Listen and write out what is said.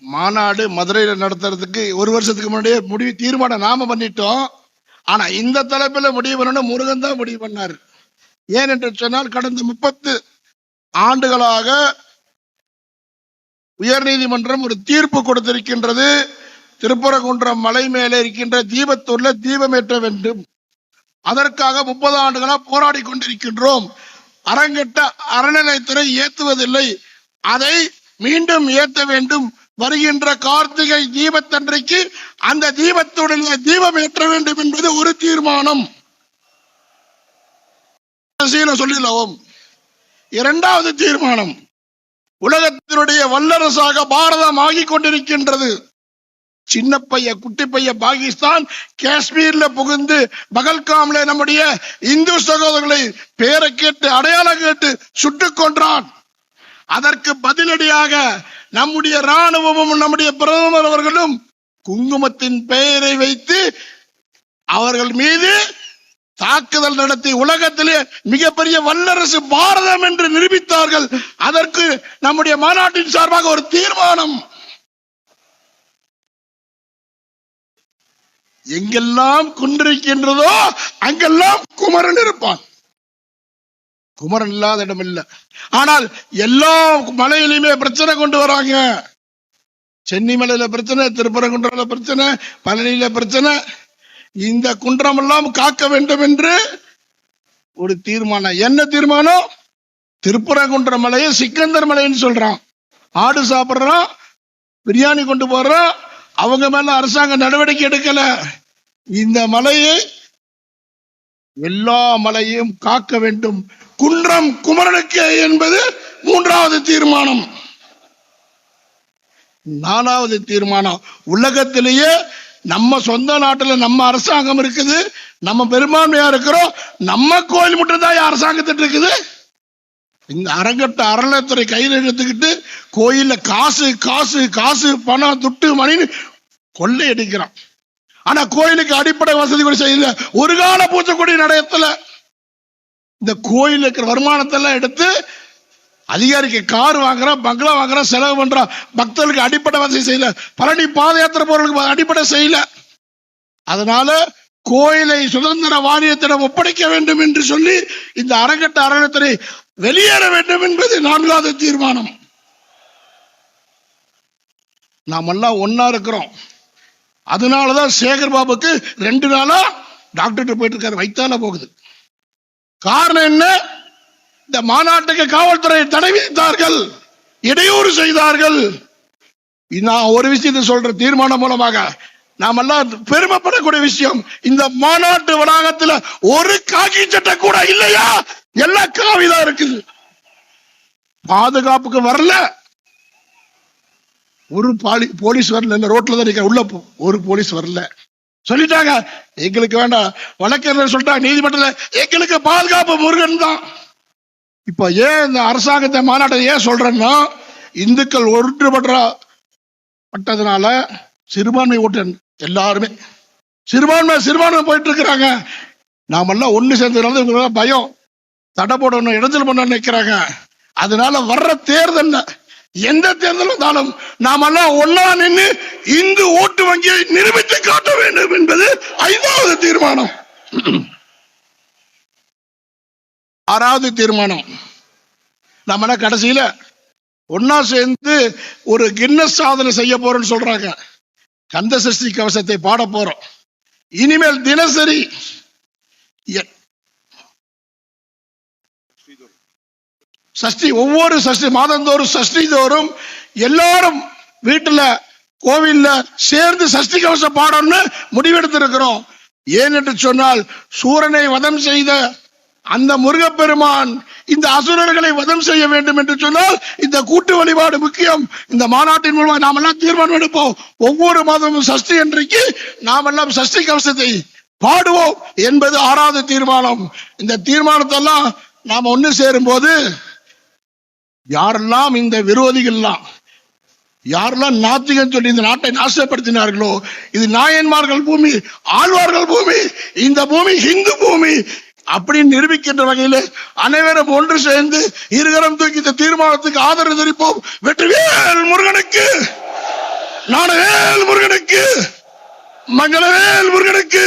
மாநாடு மதுரையில நடத்துறதுக்கு ஒரு வருஷத்துக்கு முன்னாடியே முடிவு தீர்மானம் நாம பண்ணிட்டோம். ஆனா இந்த தலைப்புல முடிவு பண்ணணும் முருகன் தான் முடிவு பண்ணார். ஏன் என்று சொன்னால் கடந்த முப்பத்து ஆண்டுகளாக உயர்நீதிமன்றம் ஒரு தீர்ப்பு கொடுத்திருக்கின்றது. திருப்பரங்குன்றம் மலை மேலே இருக்கின்ற தீபத்தூர்ல தீபமேற்ற வேண்டும். அதற்காக முப்பது ஆண்டுகளா போராடி கொண்டிருக்கின்றோம். அரங்கட்ட அறநிலைத்துறை ஏத்துவதில்லை. அதை மீண்டும் ஏற்ற வேண்டும். வருகின்ற கார்த்திகை தீபத்தன்றைக்கு அந்த தீபத்துடைய தீபம் ஏற்ற வேண்டும் என்பது ஒரு தீர்மானம். சொல்லிடலாம். இரண்டாவது தீர்மானம். உலகத்தினுடைய வல்லரசாக பாரதம் ஆகிக் கொண்டிருக்கின்றது. சின்ன பைய குட்டி பைய பாகிஸ்தான் காஷ்மீர்ல புகுந்து பகல்காம்ல நம்முடைய இந்து சகோதரர்களை பேரை கேட்டு அடையாளம் கேட்டு சுட்டுக் கொன்றான். அதற்கு பதிலடியாக நம்முடைய ராணுவமும் நம்முடைய பிரதமர் அவர்களும் குங்குமத்தின் பெயரை வைத்து அவர்கள் மீது தாக்குதல் நடத்தி உலகத்திலே மிகப்பெரிய வல்லரசு பாரதம் என்று நிரூபித்தார்கள். அதற்கு நம்முடைய மாநாட்டின் சார்பாக ஒரு தீர்மானம். எங்கெல்லாம் குன்றிருக்கின்றதோ அங்கெல்லாம் குமரன் இருப்பான். குமரன் இல்லாத இடம் இல்லை. ஆனால் எல்லா மலையிலுமே பிரச்சனை கொண்டு வராங்க. சென்னி மலையில பிரச்சனை திருப்பரங்குன்றல பிரச்சனை பழனியில பிரச்சனை. இந்த குன்றம் எல்லாம் காக்க வேண்டும் என்று ஒரு தீர்மானம். என்ன தீர்மானம்? திருப்பரங்குன்ற மலையை சிக்கந்தர் மலைன்னு சொல்றான். ஆடு சாப்பிடுறான் பிரியாணி கொண்டு போறான் அவங்க மேல அரசாங்கம் நடவடிக்கை எடுக்கல. இந்த மலையை எல்லா மலையும் காக்க வேண்டும். குன்றம் குமரனுக்கு என்பது மூன்றாவது தீர்மானம். நாலாவது தீர்மானம். உலகத்திலேயே நம்ம சொந்த நாட்டுல நம்ம அரசாங்கம் இருக்குது நம்ம பெரும்பான்மையா இருக்கிறோம் நம்ம கோயில் மட்டும் தான் அரசாங்கத்திட்டு இருக்குது. இந்த அரங்கட்ட அறநிலையத்துறை கையில் எடுத்துக்கிட்டு கோயில்ல காசு காசு காசு பணம் துட்டு மணின்னு கொள்ளை அடிக்கிறான் ஆனா கோயிலுக்கு அடிப்படை வசதி கூட செய்யல. ஒரு கால பூச்சைக்கொடி நடையத்துல இந்த கோயில் இருக்கிற வருமானத்தை எல்லாம் எடுத்து அதிகாரிக்கு கார் வாங்குறான் பங்களா வாங்குறான் செலவு பண்றான் பக்தர்களுக்கு அடிப்படை வசதி செய்யல. பழனி பாத யாத்திரை போறவர்களுக்கு அடிப்படை செய்யல. அதனால கோயிலை சுதந்திர வாரியத்திடம் ஒப்படைக்க வேண்டும் என்று சொல்லி இந்த அரங்கட்ட அறநிலையத்துறை வெளியேற வேண்டும் என்பது நான்காவது தீர்மானம். நாம் எல்லாம் ஒன்னா இருக்கிறோம். அதனாலதான் சேகர் பாபுக்கு ரெண்டு நாளா டாக்டர் போயிட்டு இருக்காரு. வைத்தால போகுது. காரணம் என்ன? இந்த மாநாட்டுக்கு காவல்துறை தடை விதித்தார்கள் இடையூறு செய்தார்கள். நான் ஒரு விஷயத்தை சொல்ற தீர்மானம் மூலமாக. நாம் எல்லாம் பெருமைப்படக்கூடிய விஷயம் இந்த மாநாட்டு வளாகத்துல ஒரு காக்கி சட்டை கூட இல்லையா? எல்லா காவிதான் இருக்குது. பாதுகாப்புக்கு வரல. ஒரு பாலி போலீஸ் வரல இல்ல ரோட்ல தான் நிக்க உள்ள ஒரு போலீஸ் வரல. சொல்லிட்டாங்க. எங்களுக்கு வேண்டாம். வழக்கறிஞர் சொல்லிட்டாங்க நீதிமன்றத்தில் எங்களுக்கு பாதுகாப்பு முருகன் தான். இப்ப ஏன் இந்த அரசாங்கத்தை மாநாட்டை ஏன் சொல்றேன்னா இந்துக்கள் ஒன்றுபடுற பட்டதுனால சிறுபான்மை ஓட்டு எல்லாருமே சிறுபான்மை சிறுபான்மை போயிட்டு இருக்கிறாங்க. நாமெல்லாம் ஒண்ணு சேர்ந்ததுனால இவங்க பயம். தடை போடணும் இடத்துல பண்ண நினைக்கிறாங்க. அதனால வர்ற தேர்தல்ல எந்த தேர்தல் வந்தாலும் நாமெல்லாம் ஒன்னா நின்று இந்து ஓட்டு வங்கியை நிரூபித்து காட்ட வேண்டும் என்பது ஐந்தாவது தீர்மானம். ஆறாவது தீர்மானம். நம்ம கடைசியில ஒன்னா சேர்ந்து ஒரு கின்னஸ் சாதனை செய்ய போறோம்னு சொல்றாங்க. கந்த சஷ்டி கவசத்தை பாட போறோம். இனிமேல் தினசரி சஷ்டி ஒவ்வொரு சஷ்டி மாதந்தோறும் சஷ்டி தோறும் எல்லாரும் வீட்டுல கோவில்ல சேர்ந்து சஷ்டி கவசம் பாடணும்னு முடிவெடுத்திருக்கிறோம். ஏன் என்று சொன்னால் சூரனை வதம் செய்த அந்த முருகப்பெருமான் இந்த அசுரர்களை வதம் செய்ய வேண்டும் என்று சொன்னால் இந்த கூட்டு வழிபாடு முக்கியம். இந்த மாநாட்டின் மூலமாக நாம் எல்லாம் தீர்மானம் எடுப்போம். ஒவ்வொரு மாதமும் சஷ்டி அன்றைக்கு நாம் எல்லாம் சஷ்டி கவசத்தை பாடுவோம் என்பது ஆறாவது தீர்மானம். இந்த தீர்மானத்தெல்லாம் நாம் ஒன்று சேரும் போது யாரெல்லாம் இந்த விரோதிகள்லாம் யாரெல்லாம் நாத்திகன் சொல்லி இந்த நாட்டை நாசப்படுத்தினார்களோ இது நாயன்மார்கள் பூமி ஆழ்வார்கள் பூமி இந்த பூமி ஹிந்து பூமி அப்படின்னு நிரூபிக்கின்ற வகையில் அனைவரும் ஒன்று சேர்ந்து இருகரம் தூக்கி இந்த தீர்மானத்துக்கு ஆதரவு தெரிவிப்போம் வெற்றிவேல் முருகனுக்கு நாடவேல் முருகனுக்கு மங்களவேல் முருகனுக்கு.